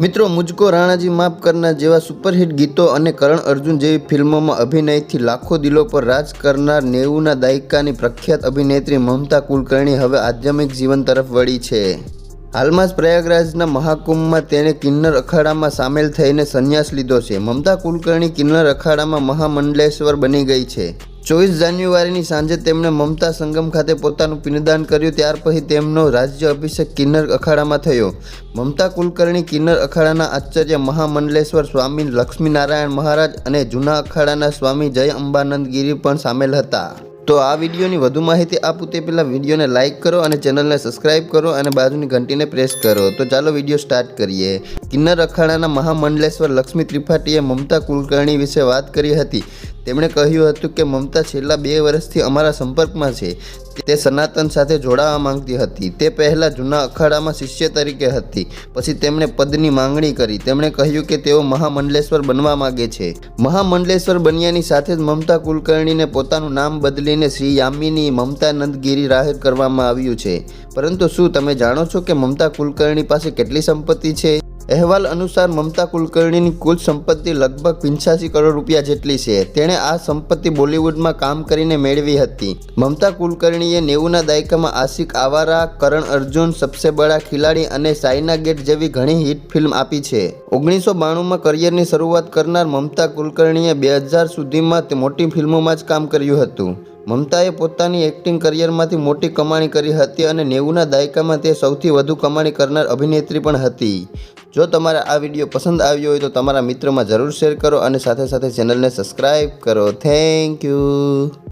મિત્રો, મુજકો રાણાજી માફ કરના જેવા સુપરહિટ ગીતો અને કરણ અર્જુન જેવી ફિલ્મોમાં અભિનયથી લાખો દિલો પર રાજ કરનાર નેવુંના દાયકાની પ્રખ્યાત અભિનેત્રી મમતા કુલકર્ણી હવે આધ્યાત્મિક જીવન તરફ વળી છે. હાલમાં જ પ્રયાગરાજના મહાકુંભમાં તેણે કિન્નર અખાડામાં સામેલ થઈને સંન્યાસ લીધો છે. મમતા કુલકર્ણી કિન્નર અખાડામાં મહામંડલેશ્વર બની ગઈ છે. ચોવીસ જાન્યુઆરીની સાંજે તેમણે મમતા સંગમ ખાતે પોતાનું પિંડદાન કર્યું, ત્યાર પછી તેમનો રાજ્ય અભિષેક કિન્નર અખાડામાં થયો. મમતા કુલકર્ણી કિન્નર અખાડાના આચાર્ય મહામંડલેશ્વર સ્વામી લક્ષ્મીનારાયણ મહારાજ અને જૂના અખાડાના સ્વામી જય અંબાનંદ ગીરી પણ સામેલ હતા. તો આ વિડીયોની વધુ માહિતી આપું તે પહેલાં વિડીયોને લાઇક કરો અને ચેનલને સબસ્ક્રાઇબ કરો અને બાજુની ઘંટીને પ્રેસ કરો. તો ચાલો વીડિયો સ્ટાર્ટ કરીએ. કિન્નર અખાડાના મહામંડલેશ્વર લક્ષ્મી ત્રિપાઠીએ મમતા કુલકર્ણી વિશે વાત કરી હતી. તેમણે કહ્યું હતું કે મમતા છેલ્લા બે વર્ષથી અમારા સંપર્કમાં છે. તે સનાતન સાથે જોડાવા માંગતી હતી. તે પહેલાં જૂના અખાડામાં શિષ્ય તરીકે હતી. પછી તેમણે પદની માંગણી કરી. તેમણે કહ્યું કે તેઓ મહામંડલેશ્વર બનવા માંગે છે. મહામંડલેશ્વર બન્યાની સાથે જ મમતા કુલકર્ણીને પોતાનું નામ બદલીને શ્રી યામિની મમતા નંદગીરી જાહેર કરવામાં આવ્યું છે. પરંતુ શું તમે જાણો છો કે મમતા કુલકર્ણી પાસે કેટલી સંપત્તિ છે? અહેવાલ અનુસાર મમતા કુલકર્ણીની કુલ સંપત્તિ લગભગ પંચ્યાસી કરોડ રૂપિયા જેટલી છે. તેણે આ સંપત્તિ બોલિવૂડમાં કામ કરીને મેળવી હતી. મમતા કુલકર્ણીએ નેવુંના દાયકામાં આશિક આવારા, કરણ અર્જુન, સબસે બડા ખિલાડી અને સાયના ગેટ જેવી ઘણી હિટ ફિલ્મ આપી છે. ઓગણીસો બાણુંમાં કરિયરની શરૂઆત કરનાર મમતા કુલકર્ણીએ બે હજાર સુધીમાં મોટી ફિલ્મોમાં જ કામ કર્યું હતું. મમતાએ પોતાની એક્ટિંગ કરિયરમાંથી મોટી કમાણી કરી હતી અને નેવુંના દાયકામાં તે સૌથી વધુ કમાણી કરનાર અભિનેત્રી પણ હતી. જો તમારે આ વીડિયો પસંદ આવ્યો હોય તો તમારા મિત્રોમાં જરૂર શેર કરો અને સાથે સાથે ચેનલને સબસ્ક્રાઈબ કરો. Thank you.